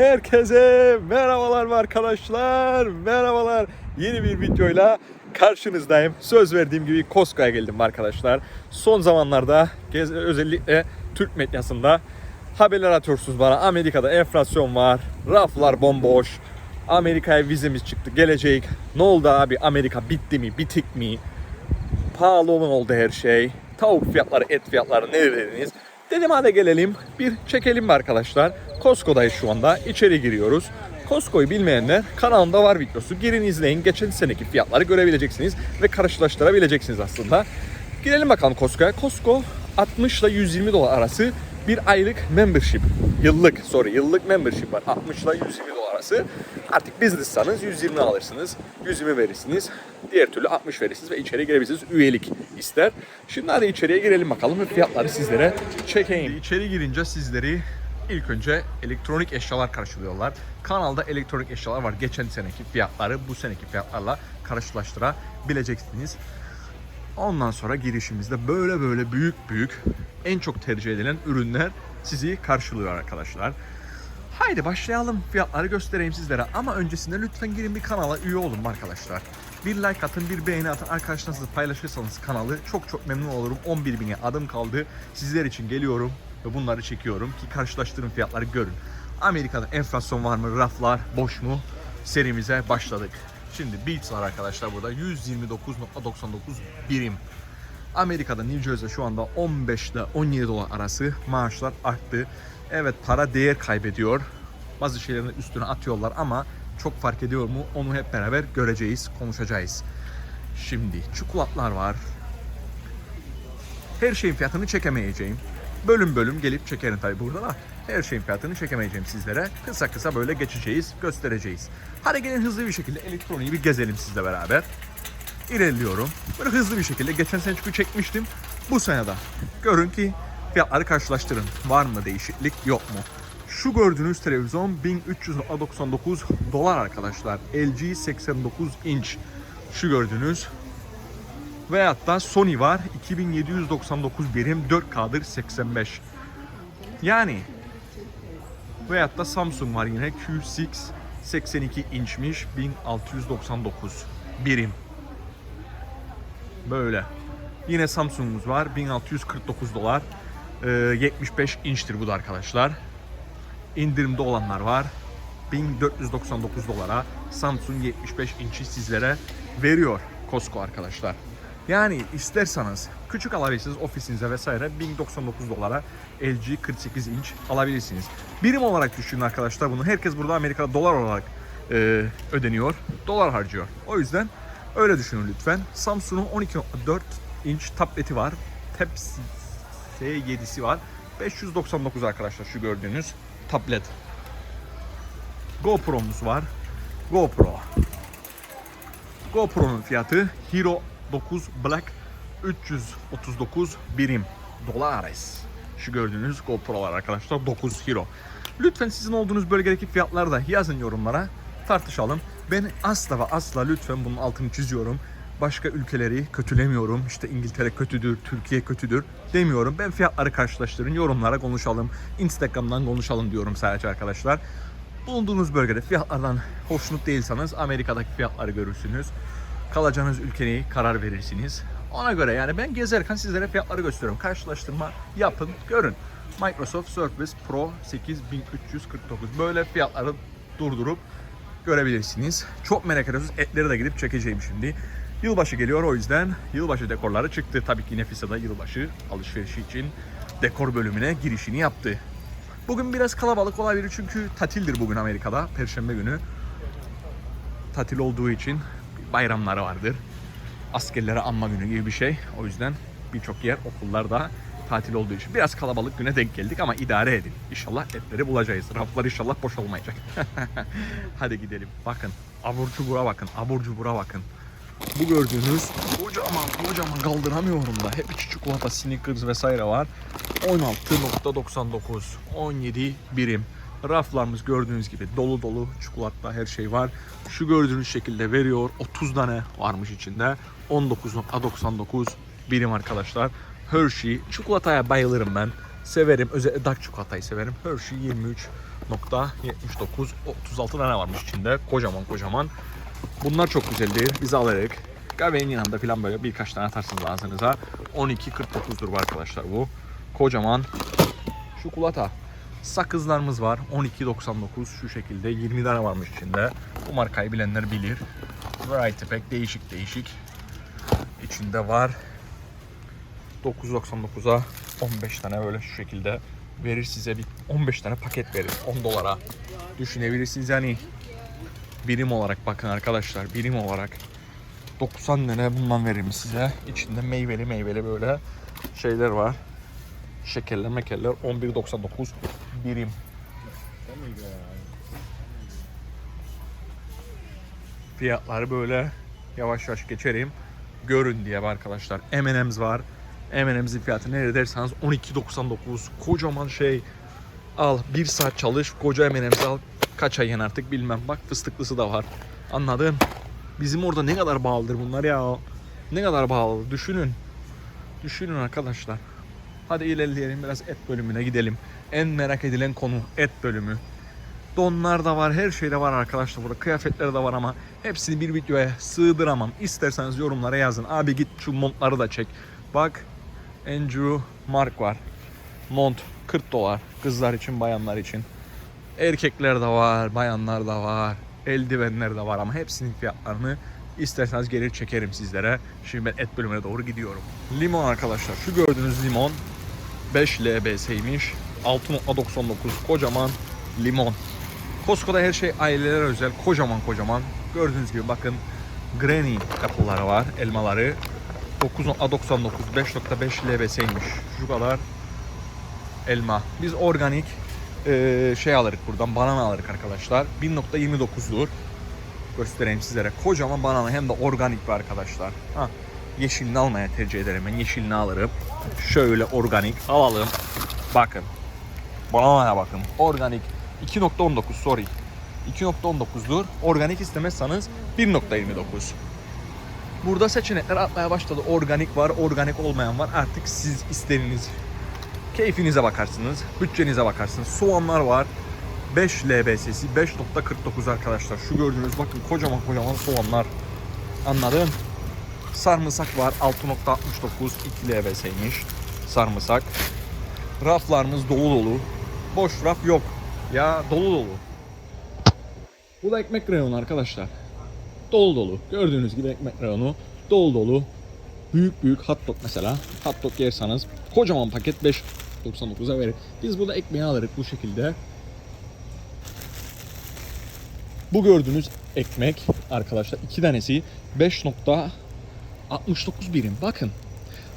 Herkese merhabalar arkadaşlar. Merhabalar. Yeni bir videoyla karşınızdayım. Söz verdiğim gibi Costco'ya geldim arkadaşlar. Son zamanlarda özellikle Türk medyasında haberler atıyorsunuz bana. Amerika'da enflasyon var. Raflar bomboş. Amerika'ya vizemiz çıktı. Gelecek. Ne oldu abi? Amerika bitti mi? Bitik mi? pahalı olan oldu her şey. Tavuk fiyatları, et fiyatları ne dediniz? Dedim hadi gelelim bir çekelim mi arkadaşlar? Costco'dayız şu anda. İçeri giriyoruz. Costco'yu bilmeyenler kanalımda var videosu. Girin izleyin. Geçen seneki fiyatları görebileceksiniz ve karşılaştırabileceksiniz aslında. Girelim bakalım Costco'ya. Costco 60 ile 120 dolar arası bir aylık membership. Yıllık, sorry yıllık membership var. 60 ile 120 dolar arası. Artık business'sanız 120 alırsınız. 120 verirsiniz. Diğer türlü 60 verirsiniz ve içeri girebilirsiniz. Üyelik ister. Şimdi hadi içeriye girelim bakalım ve fiyatları sizlere çekeyim. İçeri girince sizleri ilk önce elektronik eşyalar karşılıyorlar. Kanalda elektronik eşyalar var. Geçen seneki fiyatları bu seneki fiyatlarla karşılaştırabileceksiniz. Ondan sonra girişimizde böyle böyle büyük büyük en çok tercih edilen ürünler sizi karşılıyor arkadaşlar. Haydi başlayalım. Fiyatları göstereyim sizlere. Ama öncesinde lütfen girin bir kanala üye olun arkadaşlar. Bir like atın, bir beğeni atın. Arkadaşlarınızla paylaşırsanız kanalı çok çok memnun olurum. 11 bine adım kaldı. Sizler için geliyorum ve bunları çekiyorum ki karşılaştırın fiyatları görün. Amerika'da enflasyon var mı, raflar boş mu serimize başladık. Şimdi Beats var arkadaşlar burada 129.99 birim. Amerika'da New Jersey şu anda 15 ile 17 dolar arası maaşlar arttı. Evet para değer kaybediyor. Bazı şeylerin üstüne atıyorlar ama çok fark ediyor mu onu hep beraber göreceğiz, konuşacağız. Şimdi çikolatlar var. Her şeyin fiyatını çekemeyeceğim. Bölüm bölüm gelip çekerim tabii burada da. Her şeyin fiyatını çekemeyeceğim sizlere. Kısa kısa böyle geçeceğiz, göstereceğiz. Hadi gelin hızlı bir şekilde elektroniği bir gezelim sizle beraber ilerliyorum. Böyle hızlı bir şekilde geçen sene çünkü çekmiştim. Bu sene de görün ki fiyatları karşılaştırın. Var mı değişiklik yok mu? Şu gördüğünüz televizyon 1399 dolar arkadaşlar. LG 89 inç. Şu gördüğünüz Veyahut da Sony var 2799 birim 4K'dır 85. Yani Veyahut da Samsung var yine Q6 82 inçmiş 1699 birim. Böyle. Yine Samsung'umuz var 1649 dolar. Ee, 75 inçtir bu da arkadaşlar. İndirimde olanlar var. 1499 dolara Samsung 75 inçi sizlere veriyor Costco arkadaşlar. Yani isterseniz küçük alabilirsiniz ofisinize vesaire 1099 dolara LG 48 inç alabilirsiniz. Birim olarak düşünün arkadaşlar bunu. Herkes burada Amerika'da dolar olarak e, ödeniyor. Dolar harcıyor. O yüzden öyle düşünün lütfen. Samsung'un 12.4 inç tableti var. Tab S7'si var. 599 arkadaşlar şu gördüğünüz tablet. GoPro'muz var. GoPro. GoPro'nun fiyatı Hero 9 Black 339 birim dolares. Şu gördüğünüz GoPro'lar arkadaşlar 9 Hero. Lütfen sizin olduğunuz bölgedeki fiyatları da yazın yorumlara tartışalım. Ben asla ve asla lütfen bunun altını çiziyorum. Başka ülkeleri kötülemiyorum. İşte İngiltere kötüdür, Türkiye kötüdür demiyorum. Ben fiyatları karşılaştırın, yorumlara konuşalım. Instagram'dan konuşalım diyorum sadece arkadaşlar. Bulunduğunuz bölgede fiyatlardan hoşnut değilseniz Amerika'daki fiyatları görürsünüz. Kalacağınız ülkeyi karar verirsiniz. Ona göre yani ben gezerken sizlere fiyatları gösteriyorum. Karşılaştırma yapın, görün. Microsoft Surface Pro 8349 böyle fiyatları durdurup görebilirsiniz. Çok merak ediyorsunuz. Etleri de gidip çekeceğim şimdi. Yılbaşı geliyor o yüzden yılbaşı dekorları çıktı. Tabii ki Nefisa da yılbaşı alışverişi için dekor bölümüne girişini yaptı. Bugün biraz kalabalık olabilir çünkü tatildir bugün Amerika'da. Perşembe günü. Tatil olduğu için bayramları vardır. Askerlere anma günü gibi bir şey. O yüzden birçok yer okullar da tatil olduğu için biraz kalabalık güne denk geldik ama idare edin. İnşallah etleri bulacağız. Raflar inşallah boş olmayacak. Hadi gidelim. Bakın abur cubura bakın. Abur cubura bakın. Bu gördüğünüz kocaman kocaman kaldıramıyorum da. Hep içi çikolata, Snickers vesaire var. 16.99 17 birim. Raflarımız gördüğünüz gibi dolu dolu çikolata her şey var. Şu gördüğünüz şekilde veriyor. 30 tane varmış içinde. 19.99 birim arkadaşlar. Hershey çikolataya bayılırım ben. Severim. Özellikle dark çikolatayı severim. Hershey 4.79 36 tane varmış içinde. Kocaman kocaman. Bunlar çok güzeldir. Biz alırız. Kahvenin yanında falan böyle birkaç tane atarsınız ağzınıza. 12.49'dur bu arkadaşlar bu. Kocaman çikolata. Sakızlarımız var. 12.99 şu şekilde. 20 tane varmış içinde. Bu markayı bilenler bilir. Variety Pack değişik değişik. İçinde var. 9.99'a 15 tane böyle şu şekilde verir size bir 15 tane paket verir 10 dolara. Düşünebilirsiniz yani birim olarak bakın arkadaşlar birim olarak 90 tane bundan veririm size. İçinde meyveli meyveli böyle şeyler var. Şekerler mekerler 11.99 birim. Fiyatları böyle yavaş yavaş geçerim. Görün diye arkadaşlar. M&M's var. M&M's'in fiyatı ne derseniz 12.99 kocaman şey. Al bir saat çalış koca M&M's al. Kaç ay yen artık bilmem. Bak fıstıklısı da var. Anladın? Bizim orada ne kadar pahalıdır bunlar ya. Ne kadar pahalı düşünün. Düşünün arkadaşlar. Hadi ilerleyelim biraz et bölümüne gidelim. En merak edilen konu et bölümü. Donlar da var, her şey de var arkadaşlar burada. Kıyafetler de var ama hepsini bir videoya sığdıramam. İsterseniz yorumlara yazın. Abi git şu montları da çek. Bak Andrew Mark var. Mont 40 dolar. Kızlar için, bayanlar için. Erkekler de var, bayanlar da var. Eldivenler de var ama hepsinin fiyatlarını isterseniz gelir çekerim sizlere. Şimdi ben et bölümüne doğru gidiyorum. Limon arkadaşlar. Şu gördüğünüz limon 5 LBS'ymiş. 6.99 kocaman limon. Costco'da her şey ailelere özel. Kocaman kocaman. Gördüğünüz gibi bakın Granny apple'ları var. Elmaları. 9.99 5.5 LBS'ymiş. Şu kadar elma. Biz organik eee, şey alırız buradan. Banana alırız arkadaşlar. 1.29'dur. Göstereyim sizlere. Kocaman banana hem de organik bir arkadaşlar. Ha, yeşilini almaya tercih ederim ben. Yeşilini alırım. Şöyle organik alalım. Bakın. Bananaya bakın. Organik 2.19 sorry. 2.19'dur. Organik istemezseniz 1.29. Burada seçenekler atmaya başladı. Organik var, organik olmayan var. Artık siz istediğiniz keyfinize bakarsınız, bütçenize bakarsınız. Soğanlar var. 5 LBS'si 5.49 arkadaşlar. Şu gördüğünüz bakın kocaman kocaman soğanlar. Anladın? Sarımsak var 6.69 2 LBS'ymiş. Sarımsak. Raflarımız dolu dolu. Boş raf yok. Ya dolu dolu. Bu da ekmek reyonu arkadaşlar. Dolu dolu. Gördüğünüz gibi ekmek reyonu dolu dolu. Büyük büyük hot dog mesela. Hot dog yerseniz kocaman paket 5.99'a verir. Biz burada ekmeği alırız bu şekilde. Bu gördüğünüz ekmek arkadaşlar iki tanesi 5.69 birim. Bakın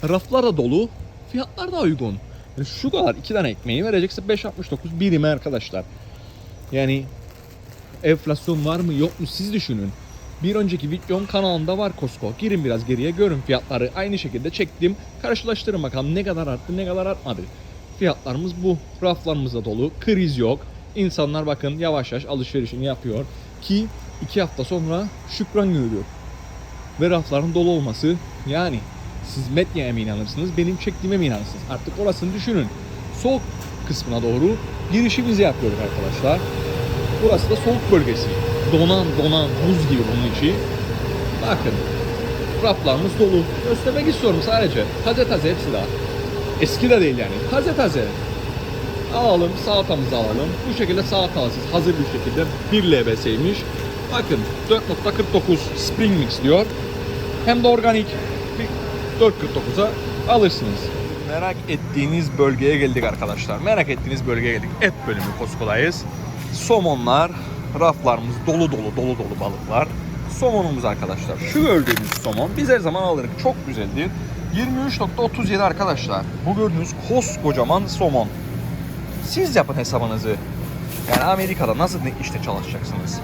raflar da dolu, fiyatlar da uygun. Yani şu kadar iki tane ekmeği verecekse 5.69 birime arkadaşlar. Yani enflasyon var mı yok mu siz düşünün. Bir önceki videom kanalımda var Costco. Girin biraz geriye görün fiyatları. Aynı şekilde çektim. Karşılaştırın bakalım ne kadar arttı ne kadar artmadı. Fiyatlarımız bu. Raflarımız da dolu. Kriz yok. İnsanlar bakın yavaş yavaş alışverişini yapıyor. Ki iki hafta sonra şükran günüdür. Ve rafların dolu olması yani siz medyaya mı inanırsınız benim çektiğime mi inanırsınız? Artık orasını düşünün. Soğuk kısmına doğru girişimizi yapıyoruz arkadaşlar. Burası da soğuk bölgesi. Donan donan buz gibi bunun içi. Bakın raflarımız dolu. Göstermek istiyorum sadece. Taze taze hepsi daha. Eski de değil yani. Taze taze. Alalım salatamızı alalım. Bu şekilde salatasız hazır bir şekilde 1 LBS'ymiş. Bakın 4.49 Spring Mix diyor. Hem de organik. Bir 4.49'a alırsınız. Merak ettiğiniz bölgeye geldik arkadaşlar. Merak ettiğiniz bölgeye geldik. Et bölümü Costco'dayız. Somonlar, raflarımız dolu dolu dolu dolu balıklar. Somonumuz arkadaşlar. Şu gördüğünüz somon biz her zaman alırız. Çok güzeldir. 23.37 arkadaşlar. Bu gördüğünüz koskocaman somon. Siz yapın hesabınızı. Yani Amerika'da nasıl işte çalışacaksınız?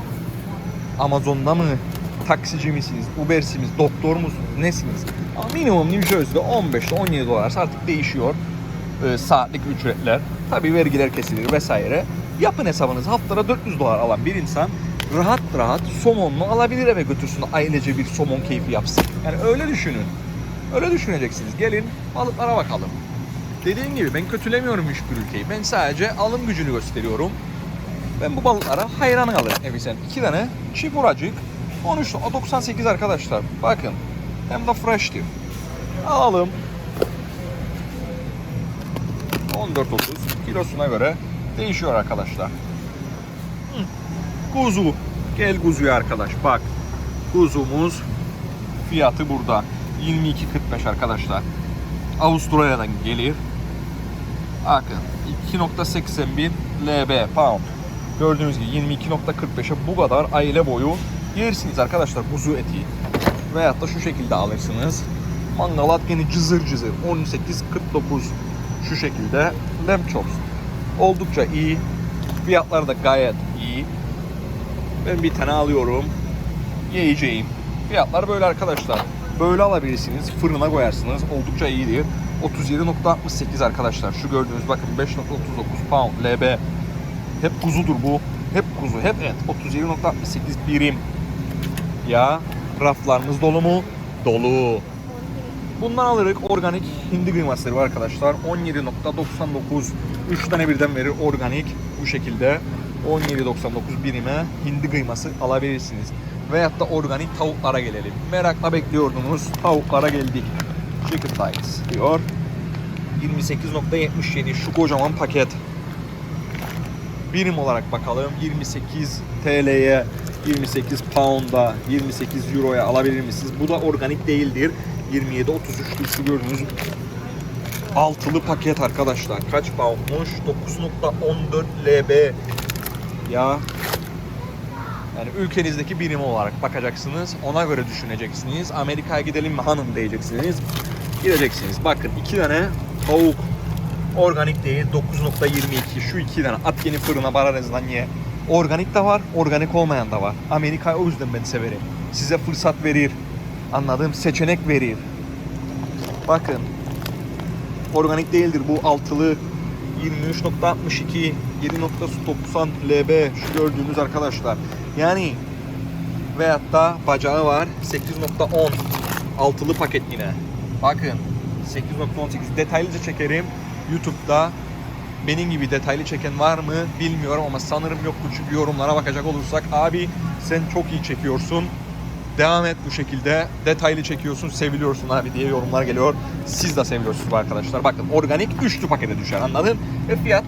Amazon'da mı? Taksici misiniz? Uber'siniz? Doktor musunuz? Nesiniz? Ama minimum New Jersey'de 15 ile 17 dolar artık değişiyor. Ee, saatlik ücretler. Tabii vergiler kesilir vesaire. Yapın hesabınızı. Haftada 400 dolar alan bir insan rahat rahat somonlu alabilir eve götürsün ailece bir somon keyfi yapsın. Yani öyle düşünün. Öyle düşüneceksiniz. Gelin balıklara bakalım. Dediğim gibi ben kötülemiyorum hiçbir ülkeyi. Ben sadece alım gücünü gösteriyorum. Ben bu balıklara hayran kalırım Nefisen. İki tane çift buracık. 13 98 arkadaşlar. Bakın. Hem de fresh'tir. Alalım. 14.30 kilosuna göre değişiyor arkadaşlar. Kuzu. Gel kuzuya arkadaş. Bak. Kuzumuz fiyatı burada. 22.45 arkadaşlar. Avustralya'dan gelir. Bakın 2.81 LB pound. Gördüğünüz gibi 22.45'e bu kadar aile boyu yersiniz arkadaşlar kuzu eti. Veyahut da şu şekilde alırsınız. Mangalat gene cızır cızır 18.49 şu şekilde lamb chops. Oldukça iyi. Fiyatları da gayet iyi. Ben bir tane alıyorum. Yiyeceğim. Fiyatlar böyle arkadaşlar. Böyle alabilirsiniz. Fırına koyarsınız. Oldukça iyidir. 37.68 arkadaşlar. Şu gördüğünüz bakın 5.39 pound LB. Hep kuzudur bu. Hep kuzu, hep et. 37.68 birim. Ya raflarınız dolu mu? Dolu. Bundan alırız organik hindi kıymasları var arkadaşlar. 17.99 3 tane birden verir organik bu şekilde 17.99 birime hindi kıyması alabilirsiniz. Veyahut da organik tavuklara gelelim. Merakla bekliyordunuz. Tavuklara geldik. Chicken thighs diyor. 28.77 şu kocaman paket. Birim olarak bakalım. 28 TL'ye 28 pound'a 28 euroya alabilir misiniz? Bu da organik değildir. 27.33'lü şu gördüğünüz altılı paket arkadaşlar. Kaç poundmuş? 9.14 LB. Ya yani ülkenizdeki birim olarak bakacaksınız. Ona göre düşüneceksiniz. Amerika'ya gidelim mi hanım diyeceksiniz. Gideceksiniz. Bakın iki tane tavuk organik değil 9.22 şu iki tane at yeni fırına baranızdan ye. Organik de var, organik olmayan da var. Amerika o yüzden ben severim. Size fırsat verir. Anladığım seçenek verir. Bakın. Organik değildir bu altılı 23.62 7.90 LB şu gördüğünüz arkadaşlar. Yani veyahut da bacağı var 8.10 altılı paket yine. Bakın 8.18 detaylıca çekerim YouTube'da benim gibi detaylı çeken var mı bilmiyorum ama sanırım yoktur. Çünkü yorumlara bakacak olursak abi sen çok iyi çekiyorsun. Devam et bu şekilde. Detaylı çekiyorsun seviliyorsun abi diye yorumlar geliyor. Siz de seviliyorsunuz arkadaşlar. Bakın organik üçlü pakete düşer anladın? Ve fiyat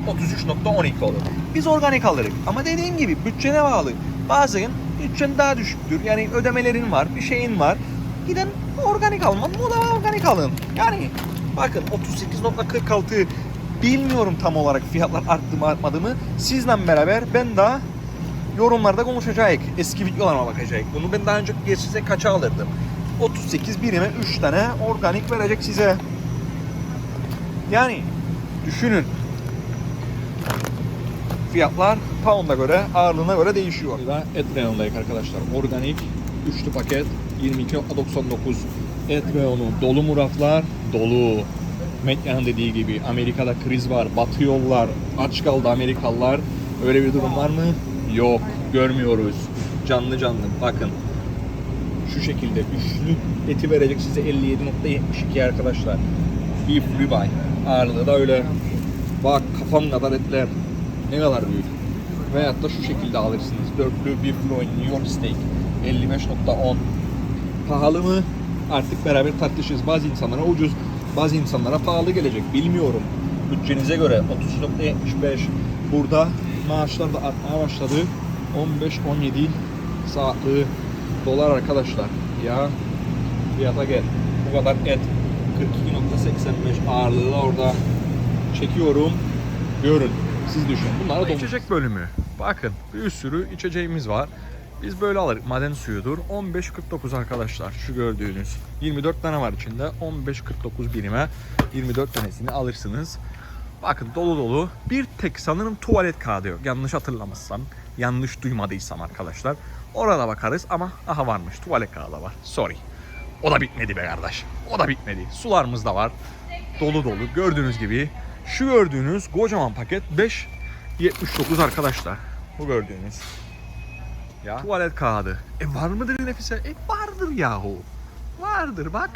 33.12 olur. Biz organik alırız. Ama dediğim gibi bütçene bağlı. Bazen bütçen daha düşüktür. Yani ödemelerin var bir şeyin var. Giden organik alman o da organik alın. Yani bakın 38.46 bilmiyorum tam olarak fiyatlar arttı mı artmadı mı sizle beraber ben daha yorumlarda konuşacağız. Eski videolarıma bakacağız. Bunu ben daha önce size kaça alırdım? 38 birime 3 tane organik verecek size. Yani düşünün. Fiyatlar pound'a göre, ağırlığına göre değişiyor. Burada et reyonundayız arkadaşlar. Organik üçlü paket 22.99 et reyonu. Dolu mu raflar? Dolu. Medya'nın dediği gibi Amerika'da kriz var, batı yollar, aç kaldı Amerikalılar. Öyle bir durum var mı? Yok, görmüyoruz. Canlı canlı. Bakın. Şu şekilde üçlü eti verecek size 57.72 arkadaşlar. Beef ribeye. Ağırlığı da öyle. Bak kafam kadar etler. Ne kadar büyük. Veyahut da şu şekilde alırsınız. Dörtlü beef loin New York steak. 55.10. Pahalı mı? Artık beraber tartışırız. Bazı insanlara ucuz, bazı insanlara pahalı gelecek. Bilmiyorum. Bütçenize göre 33.75. Burada maaşlar da artmaya başladı. 15-17 saatli dolar arkadaşlar. Ya fiyata gel. Bu kadar et. 42.85 ağırlığı da orada çekiyorum. Görün. Siz düşünün. Bunlara içecek bölümü. Bakın bir sürü içeceğimiz var. Biz böyle alırız. Maden suyudur. 15.49 arkadaşlar. Şu gördüğünüz. 24 tane var içinde. 15.49 birime 24 tanesini alırsınız. Bakın dolu dolu. Bir tek sanırım tuvalet kağıdı yok. Yanlış hatırlamazsam. Yanlış duymadıysam arkadaşlar. Orada bakarız ama aha varmış. Tuvalet kağıdı var. Sorry. O da bitmedi be kardeş. O da bitmedi. Sularımız da var. Dolu dolu. Gördüğünüz gibi. Şu gördüğünüz kocaman paket 5.79 arkadaşlar. Bu gördüğünüz. Ya. Tuvalet kağıdı. E var mıdır Nefise? E vardır yahu. Vardır bak.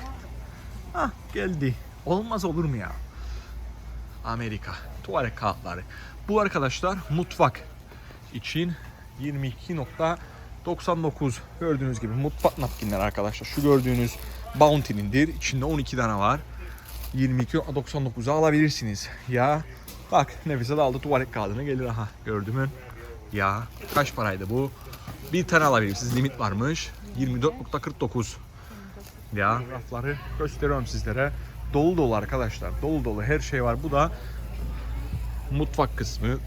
Hah geldi. Olmaz olur mu ya? Amerika. Tuvalet kağıtları. Bu arkadaşlar mutfak için 22.99 gördüğünüz gibi mutfak napkinler arkadaşlar. Şu gördüğünüz Bounty'nindir. İçinde 12 tane var. 22.99'a alabilirsiniz. Ya bak nefese aldı tuvalet kağıdına gelir aha gördün mü? Ya kaç paraydı bu? Bir tane alabilirsiniz. Limit varmış. 24.49. Ya rafları gösteriyorum sizlere. Dolu dolu arkadaşlar. Dolu dolu her şey var. Bu da mutfak kısmı.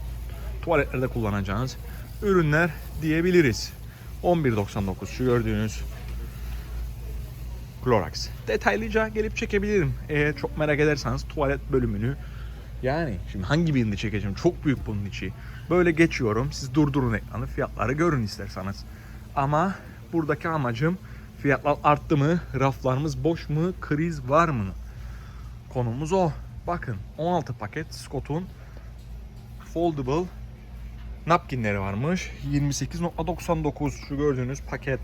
Tuvaletlerde kullanacağınız ürünler diyebiliriz. 11.99 şu gördüğünüz Clorox. Detaylıca gelip çekebilirim. Eğer çok merak ederseniz tuvalet bölümünü yani şimdi hangi birini çekeceğim? Çok büyük bunun içi. Böyle geçiyorum. Siz durdurun ekranı. Fiyatları görün isterseniz. Ama buradaki amacım fiyatlar arttı mı? Raflarımız boş mu? Kriz var mı? Konumuz o. Bakın 16 paket Scott'un foldable napkinleri varmış. 28.99 şu gördüğünüz paket.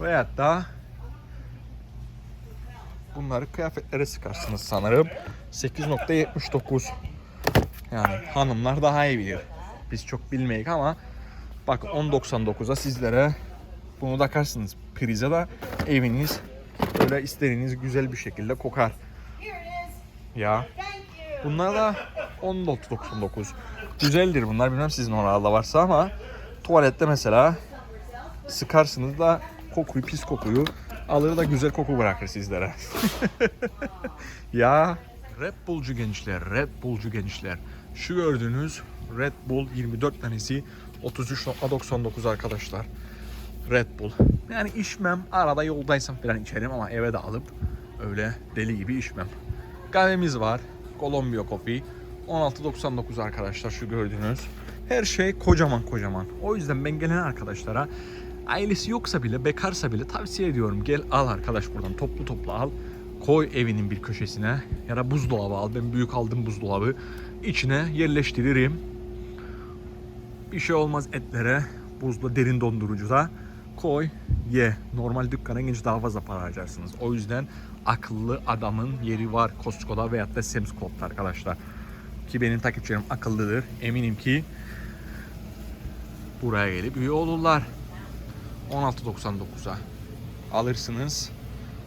Veyahut da bunları kıyafetlere sıkarsınız sanırım. 8.79 yani hanımlar daha iyi bilir. Biz çok bilmeyik ama bak 10.99'a sizlere bunu takarsınız prize de eviniz böyle istediğiniz güzel bir şekilde kokar. Ya bunlar da 10.99 güzeldir bunlar bilmem sizin oralarda varsa ama tuvalette mesela sıkarsınız da kokuyu pis kokuyu alır da güzel koku bırakır sizlere. ya Red Bull'cu gençler, Red Bull'cu gençler. Şu gördüğünüz Red Bull 24 tanesi 33.99 arkadaşlar. Red Bull. Yani içmem. Arada yoldaysam falan içerim ama eve de alıp öyle deli gibi içmem. Kahvemiz var. Columbia Coffee. 16.99 arkadaşlar şu gördüğünüz. Her şey kocaman kocaman. O yüzden ben gelen arkadaşlara ailesi yoksa bile bekarsa bile tavsiye ediyorum. Gel al arkadaş buradan toplu toplu al. Koy evinin bir köşesine ya da buzdolabı al. Ben büyük aldım buzdolabı. İçine yerleştiririm. Bir şey olmaz etlere buzla derin dondurucuda koy ye. Normal dükkana gidince daha fazla para harcarsınız. O yüzden akıllı adamın yeri var Costco'da veyahut da Sam's Club'da arkadaşlar. Ki benim takipçilerim akıllıdır. Eminim ki buraya gelip üye olurlar. 16.99'a alırsınız.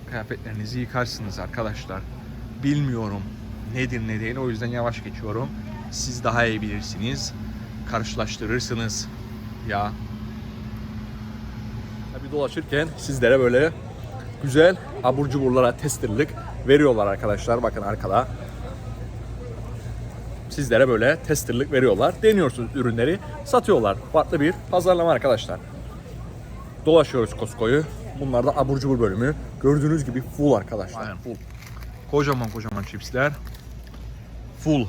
Kıyafetlerinizi yıkarsınız arkadaşlar. Bilmiyorum nedir ne değil o yüzden yavaş geçiyorum. Siz daha iyi bilirsiniz. Karşılaştırırsınız. Ya Tabii dolaşırken sizlere böyle güzel abur cuburlara testerlik veriyorlar arkadaşlar. Bakın arkada. Sizlere böyle testerlik veriyorlar. Deniyorsunuz ürünleri, satıyorlar. Farklı bir pazarlama arkadaşlar. Dolaşıyoruz Costco'yu. Bunlar da abur cubur bölümü. Gördüğünüz gibi full arkadaşlar. Aynen full. Kocaman kocaman chipsler. Full.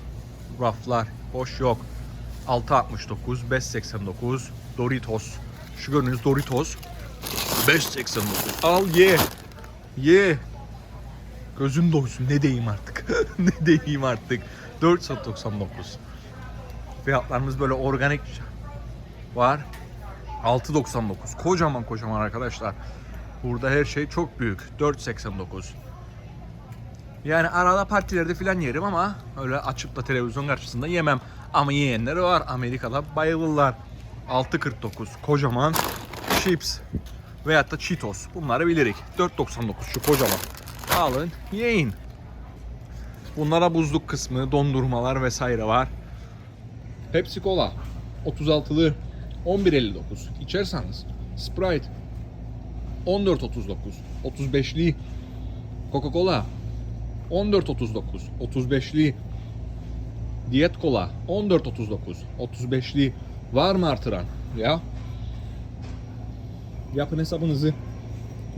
Raflar. Boş yok. 6.69, 5.89 Doritos. Şu gördüğünüz Doritos 5.89. Al ye. Ye. Gözün doysun. Ne diyeyim artık? ne diyeyim artık? 4.99. Fiyatlarımız böyle organik var. 6.99. Kocaman kocaman arkadaşlar. Burada her şey çok büyük. 4.89. Yani arada partilerde filan yerim ama öyle açıp da televizyon karşısında yemem. Ama yiyenleri var. Amerika'da bayılırlar. 6.49 kocaman chips veyahut da Cheetos. Bunları bilirik. 4.99 şu kocaman. Alın yiyin. Bunlara buzluk kısmı, dondurmalar vesaire var. Pepsi Cola 36'lı 11.59 içerseniz Sprite 14.39 35'li Coca-Cola 14.39 35'li Diyet Kola 14.39 35'li var mı artıran ya? Yapın hesabınızı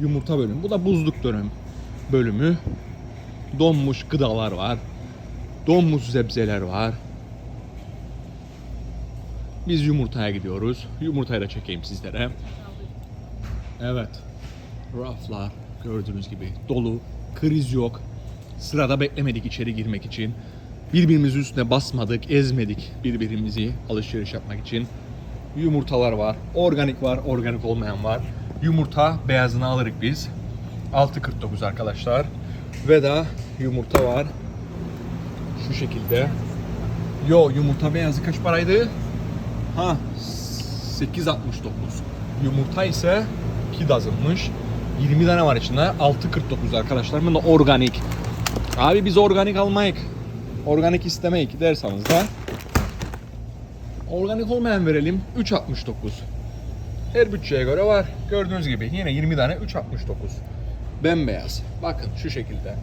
yumurta bölümü. Bu da buzluk dönem bölümü. Donmuş gıdalar var. Donmuş sebzeler var. Biz yumurtaya gidiyoruz. Yumurtayla çekeyim sizlere. Evet. Raflar gördüğünüz gibi dolu. Kriz yok. Sırada beklemedik içeri girmek için. Birbirimizin üstüne basmadık, ezmedik birbirimizi alışveriş yapmak için. Yumurtalar var. Organik var, organik olmayan var. Yumurta beyazını alırız biz. 6.49 arkadaşlar. Ve de yumurta var. Şu şekilde. Yo yumurta beyazı kaç paraydı? Ha 8.69. Yumurta ise 2 dozen'mış. 20 tane var içinde. 6.49 arkadaşlar. Bunlar organik. Abi biz organik almayık. Organik istemeyik derseniz de organik olmayan verelim 3.69. Her bütçeye göre var. Gördüğünüz gibi yine 20 tane 3.69. Bembeyaz. Bakın şu şekilde.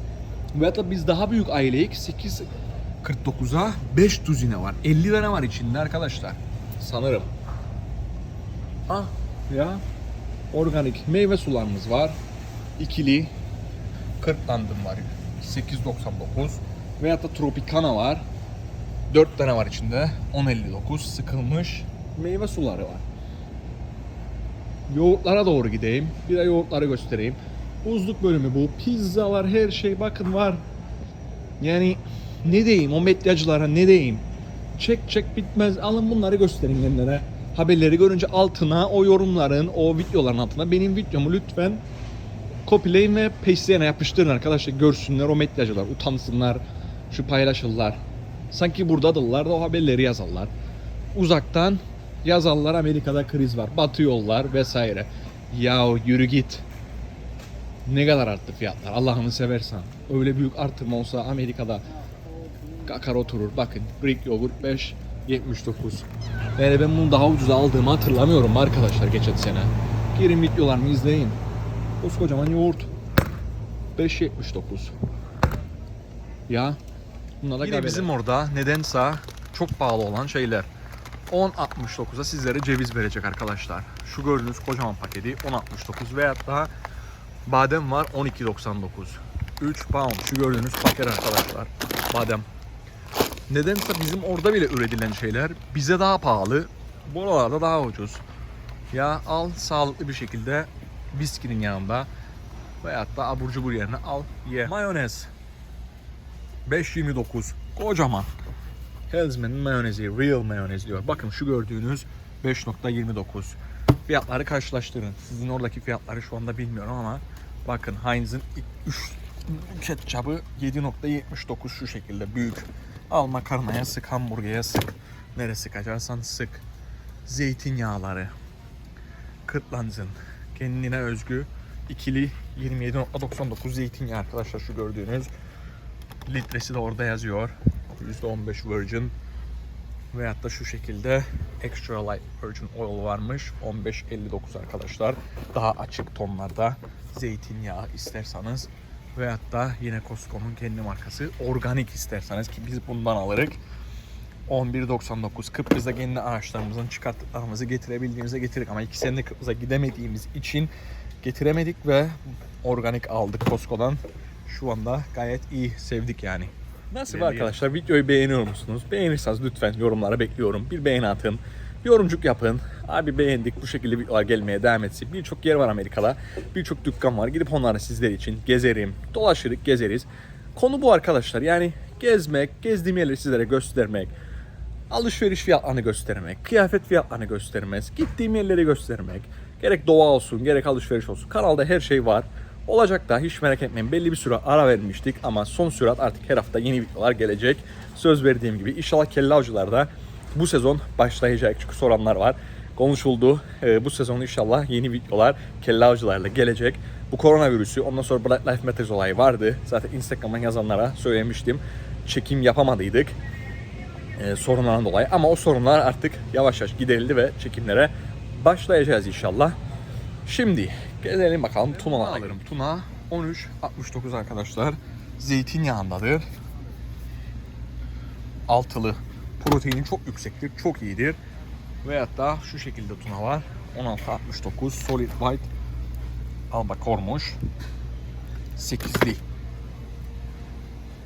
Ve hatta biz daha büyük aileyik. 8.49'a 5 düzine var. 50 tane var içinde arkadaşlar. Sanırım. Ah ya. Organik meyve sularımız var. İkili. 40 tandım var. 8.99. Veyahut da Tropicana var. 4 tane var içinde. 10.59 sıkılmış meyve suları var. Yoğurtlara doğru gideyim. Bir de yoğurtları göstereyim. Buzluk bölümü bu. Pizza var, her şey bakın var. Yani ne diyeyim o medyacılara ne diyeyim. Çek çek bitmez. Alın bunları gösterin kendine. Haberleri görünce altına o yorumların, o videoların altına benim videomu lütfen kopyaleyin ve paste'lerine yapıştırın arkadaşlar. Görsünler o medyacılar, utansınlar, şu paylaşırlar. Sanki buradadırlar da o haberleri yazarlar. Uzaktan yazarlar Amerika'da kriz var, batı yollar vesaire. Ya yürü git. Ne kadar arttı fiyatlar Allah'ını seversen. Öyle büyük artırma olsa Amerika'da kakar oturur. Bakın Greek yogurt 5 79. Yani ben bunu daha ucuz aldığımı hatırlamıyorum arkadaşlar geçen sene. Girin videolarımı izleyin. Koskocaman yoğurt. 5.79. Ya. Bunlar da Yine bizim orada nedense çok pahalı olan şeyler. 10.69'a sizlere ceviz verecek arkadaşlar. Şu gördüğünüz kocaman paketi 10.69 veyahut da badem var 12.99. 3 pound şu gördüğünüz paket arkadaşlar. Badem. Nedense bizim orada bile üretilen şeyler bize daha pahalı. Buralarda daha ucuz. Ya al sağlıklı bir şekilde biskinin yanında veyahut da abur cubur yerine al ye. Mayonez 5.29 kocaman. Hellsman'ın mayonezi, real mayonez diyor. Bakın şu gördüğünüz 5.29. Fiyatları karşılaştırın. Sizin oradaki fiyatları şu anda bilmiyorum ama bakın Heinz'in 3 ketçabı 7.79 şu şekilde büyük. Al makarnaya sık, hamburgere sık. Nereye sıkacaksan sık. Zeytinyağları. Kırtlanzın. Kendine özgü ikili 27.99 zeytinyağı arkadaşlar şu gördüğünüz. Litresi de orada yazıyor. %15 virgin veyahut da şu şekilde extra light virgin oil varmış 15.59 arkadaşlar daha açık tonlarda zeytinyağı isterseniz veyahut da yine Costco'nun kendi markası organik isterseniz ki biz bundan alırız 11.99 Kıbrıs'ta kendi ağaçlarımızın çıkarttıklarımızı getirebildiğimize getirdik ama iki sene Kıbrıs'a gidemediğimiz için getiremedik ve organik aldık Costco'dan şu anda gayet iyi sevdik yani. Nasıl arkadaşlar videoyu beğeniyor musunuz? Beğenirseniz lütfen yorumlara bekliyorum. Bir beğeni atın. Yorumcuk yapın. Abi beğendik bu şekilde videolar gelmeye devam etsin. Birçok yer var Amerika'da. Birçok dükkan var. Gidip onları sizler için gezerim. Dolaşırık gezeriz. Konu bu arkadaşlar. Yani gezmek, gezdiğim yerleri sizlere göstermek. Alışveriş fiyatlarını göstermek, kıyafet fiyatlarını göstermez, gittiğim yerleri göstermek. Gerek doğa olsun, gerek alışveriş olsun. Kanalda her şey var. Olacak da hiç merak etmeyin. Belli bir süre ara vermiştik ama son sürat artık her hafta yeni videolar gelecek. Söz verdiğim gibi inşallah kelle avcılarda bu sezon başlayacak çünkü soranlar var. Konuşuldu. Ee, bu sezon inşallah yeni videolar kelle avcılarla gelecek. Bu koronavirüsü ondan sonra Black Lives Matter olayı vardı. Zaten Instagram'dan yazanlara söylemiştim. Çekim yapamadıydık e, sorunlardan dolayı. Ama o sorunlar artık yavaş yavaş giderildi ve çekimlere başlayacağız inşallah. Şimdi gezelim bakalım tuna alırım. Tuna 13.69 arkadaşlar. Zeytinyağındadır. Altılı. Proteini çok yüksektir, çok iyidir. Veyahut da şu şekilde tuna var. 16.69 solid white albakormuş. 8'li.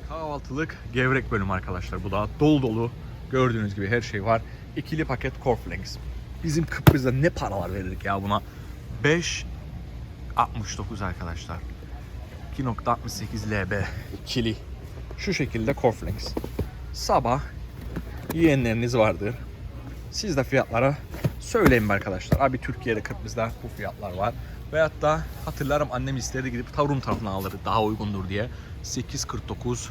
Kahvaltılık gevrek bölüm arkadaşlar bu da dolu dolu gördüğünüz gibi her şey var. İkili paket cornflakes. Bizim Kıbrıs'ta ne paralar verirdik ya buna. 5.69 arkadaşlar. 2.68 LB ikili. Şu şekilde cornflakes. Sabah yiyenleriniz vardır. Siz de fiyatlara söyleyin arkadaşlar. Abi Türkiye'de Kıbrıs'ta bu fiyatlar var. Veyahut da hatırlarım annem istedi gidip Tavrun tarafına alır daha uygundur diye. 8.49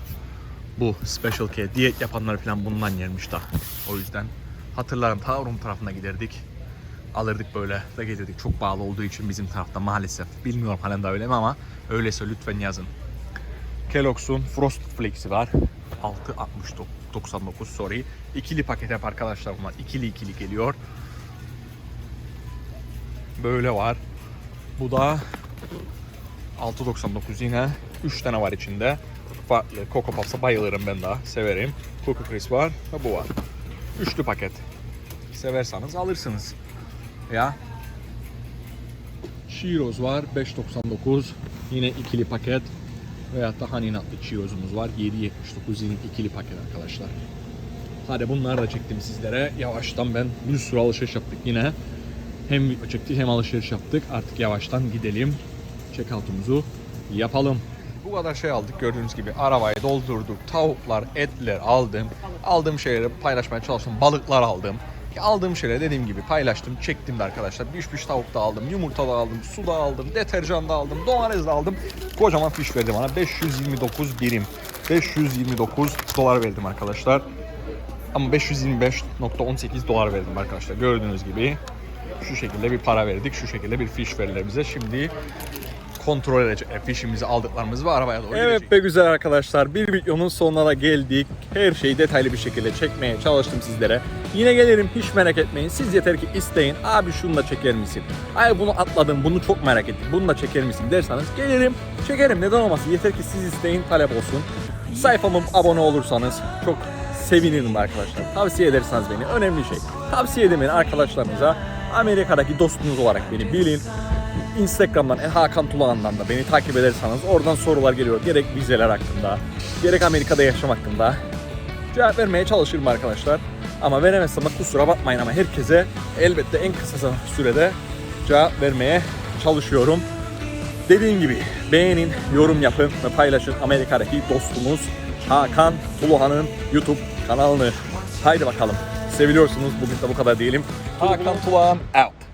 bu special K. Diyet yapanlar falan bundan yermiş da. O yüzden Hatırlarım ta Rum tarafına giderdik. Alırdık böyle ve gelirdik. Çok pahalı olduğu için bizim tarafta maalesef. Bilmiyorum halen de öyle mi ama öyleyse lütfen yazın. Kellogg's'un Frost Flakes'i var. 6.69 sorry. İkili paket hep arkadaşlar bunlar. İkili ikili geliyor. Böyle var. Bu da 6.99 yine. 3 tane var içinde. Farklı. Coco Puffs'a bayılırım ben daha. Severim. Coco Crisp var ve bu var. Üçlü paket. Severseniz alırsınız. Ya. Cheetos var 5.99. Yine ikili paket. Veyahut da Honey Nut'lı Cheetos'umuz var. 7.79 yine ikili paket arkadaşlar. Hadi bunları da çektim sizlere. Yavaştan ben bir sürü alışveriş yaptık yine. Hem video çektik hem alışveriş yaptık. Artık yavaştan gidelim. Checkout'umuzu yapalım. Bu kadar şey aldık gördüğünüz gibi. Arabayı doldurduk. Tavuklar, etler aldım. Aldığım şeyleri paylaşmaya çalıştım. Balıklar aldım. Aldığım şeyleri dediğim gibi paylaştım, çektim de arkadaşlar. Pişmiş tavuk da aldım, yumurta da aldım, su da aldım, deterjan da aldım, domates de aldım. Kocaman fiş verdi bana. 529 birim. 529 dolar verdim arkadaşlar. Ama 525.18 dolar verdim arkadaşlar. Gördüğünüz gibi şu şekilde bir para verdik. Şu şekilde bir fiş verirler bize. Şimdi kontrol edecek fişimizi aldıklarımızı ve arabaya doğru Evet be güzel arkadaşlar. Bir videonun sonuna da geldik. Her şeyi detaylı bir şekilde çekmeye çalıştım sizlere. Yine gelirim hiç merak etmeyin. Siz yeter ki isteyin. Abi şunu da çeker misin? Ay bunu atladım. Bunu çok merak ettim. Bunu da çeker misin derseniz gelirim. Çekerim. Neden olmasın? Yeter ki siz isteyin talep olsun. Sayfama abone olursanız çok sevinirim arkadaşlar. Tavsiye ederseniz beni. Önemli şey. Tavsiye edin beni arkadaşlarınıza. Amerika'daki dostunuz olarak beni bilin. Instagram'dan e, Hakan Tulağan'dan da beni takip ederseniz oradan sorular geliyor. Gerek vizeler hakkında, gerek Amerika'da yaşam hakkında. Cevap vermeye çalışırım arkadaşlar. Ama veremezsem kusura bakmayın ama herkese elbette en kısa sürede cevap vermeye çalışıyorum. Dediğim gibi beğenin, yorum yapın ve paylaşın Amerika'daki dostumuz Hakan Tuluhan'ın YouTube kanalını. Haydi bakalım. Seviliyorsunuz. Bugün de bu kadar diyelim. Hakan Tuluhan out.